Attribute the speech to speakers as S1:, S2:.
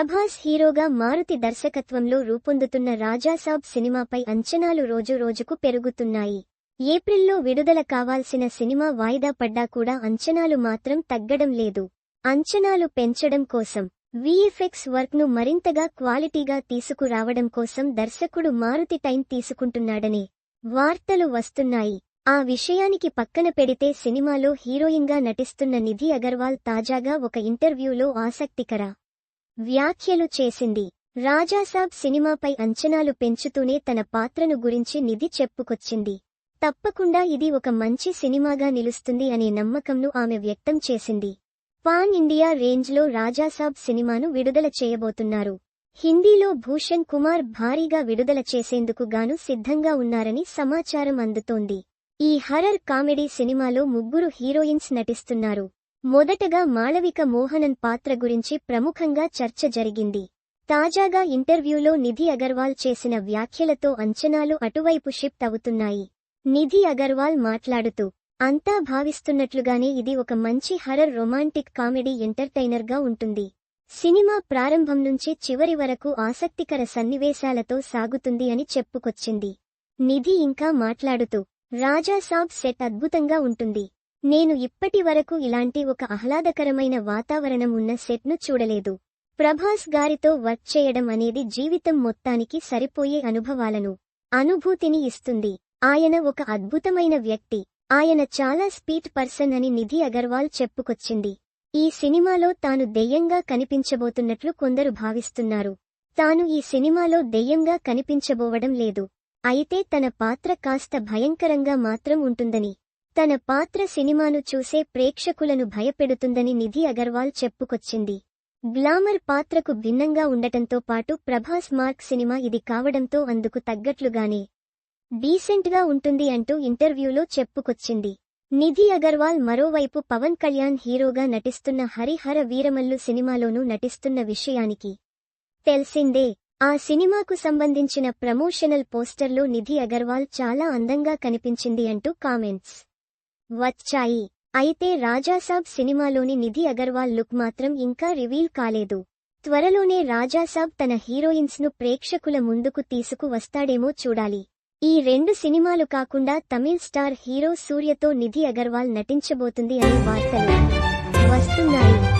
S1: ప్రభాస్ హీరోగా మారుతి దర్శకత్వంలో రూపొందుతున్న రాజాసాబ్ సినిమాపై అంచనాలు రోజు రోజుకు పెరుగుతున్నాయి. ఏప్రిల్లో విడుదల కావాల్సిన సినిమా వాయిదా పడ్డా కూడా అంచనాలు మాత్రం తగ్గడం లేదు. అంచనాలు పెంచడం కోసం విఎఫ్ఎక్స్ వర్క్ను మరింతగా క్వాలిటీగా తీసుకురావడం కోసం దర్శకుడు మారుతి టైం తీసుకుంటున్నాడనే వార్తలు వస్తున్నాయి. ఆ విషయానికి పక్కన పెడితే సినిమాలో హీరోయిన్గా నటిస్తున్న నిధి అగర్వాల్ తాజాగా ఒక ఇంటర్వ్యూలో ఆసక్తికర వ్యాఖ్యలు చేసింది. రాజాసాబ్ సినిమాపై అంచనాలు పెంచుతూనే తన పాత్రను గురించి నిధి చెప్పుకొచ్చింది. తప్పకుండా ఇది ఒక మంచి సినిమాగా నిలుస్తుంది అనే నమ్మకంను ఆమె వ్యక్తం చేసింది. పాన్ ఇండియా రేంజ్లో రాజాసాబ్ సినిమాను విడుదల చేయబోతున్నారు. హిందీలో భూషణ్ కుమార్ భారీగా విడుదల చేసేందుకు గాను సిద్ధంగా ఉన్నారని సమాచారం అందుతోంది. ఈ హర్రర్ కామెడీ సినిమాలో ముగ్గురు హీరోయిన్స్ నటిస్తున్నారు. మొదటగా మాళవిక మోహనన్ పాత్ర గురించి ప్రముఖంగా చర్చ జరిగింది. తాజాగా ఇంటర్వ్యూలో నిధి అగర్వాల్ చేసిన వ్యాఖ్యలతో అంచనాలు అటువైపు షిఫ్ట్ అవుతున్నాయి. నిధి అగర్వాల్ మాట్లాడుతూ అంతా భావిస్తున్నట్లుగానే ఇది ఒక మంచి హర్రర్ రొమాంటిక్ కామెడీ ఎంటర్టైనర్గా ఉంటుంది. సినిమా ప్రారంభం నుంచి చివరి వరకు ఆసక్తికర సన్నివేశాలతో సాగుతుంది అని చెప్పుకొచ్చింది. నిధి ఇంకా మాట్లాడుతూ రాజాసాబ్ సెట్ అద్భుతంగా ఉంటుంది. నేను ఇప్పటి వరకు ఇలాంటి ఒక ఆహ్లాదకరమైన వాతావరణం ఉన్న సెట్ను చూడలేదు. ప్రభాస్ గారితో వర్క్ చేయడం అనేది జీవితం మొత్తానికి సరిపోయే అనుభవాలను అనుభూతిని ఇస్తుంది. ఆయన ఒక అద్భుతమైన వ్యక్తి. ఆయన చాలా స్పీడ్ పర్సన్ అని నిధి అగర్వాల్ చెప్పుకొచ్చింది. ఈ సినిమాలో తాను దెయ్యంగా కనిపించబోతున్నట్లు కొందరు భావిస్తున్నారు. తాను ఈ సినిమాలో దెయ్యంగా కనిపించబోవడం లేదు. అయితే తన పాత్ర కాస్త భయంకరంగా మాత్రం ఉంటుందని తన పాత్ర సినిమాను చూసే ప్రేక్షకులను భయపెడుతుందని నిధి అగర్వాల్ చెప్పుకొచ్చింది. గ్లామర్ పాత్రకు భిన్నంగా ఉండటంతో పాటు ప్రభాస్ మార్క్ సినిమా ఇది కావడంతో అందుకు తగ్గట్లుగానే డీసెంట్గా ఉంటుంది అంటూ ఇంటర్వ్యూలో చెప్పుకొచ్చింది. నిధి అగర్వాల్ మరోవైపు పవన్ కళ్యాణ్ హీరోగా నటిస్తున్న హరిహర వీరమల్లు సినిమాలోనూ నటిస్తున్న విషయానికి తెలిసిందే ఆ సినిమాకు సంబంధించిన ప్రమోషనల్ పోస్టర్లో నిధి అగర్వాల్ చాలా అందంగా కనిపించింది అంటూ కామెంట్స్. వచ్చాయి. అయితే రాజాసాబ్ సినిమాలోని నిధి అగర్వాల్ లుక్ మాత్రం ఇంకా రివీల్ కాలేదు. త్వరలోనే రాజాసాబ్ తన హీరోయిన్స్ను ప్రేక్షకుల ముందుకు తీసుకు వస్తాడేమో చూడాలి. ఈ రెండు సినిమాలు కాకుండా తమిళ్ స్టార్ హీరో సూర్యతో నిధి అగర్వాల్ నటించబోతుంది అనే వార్తలు వస్తున్నాయి.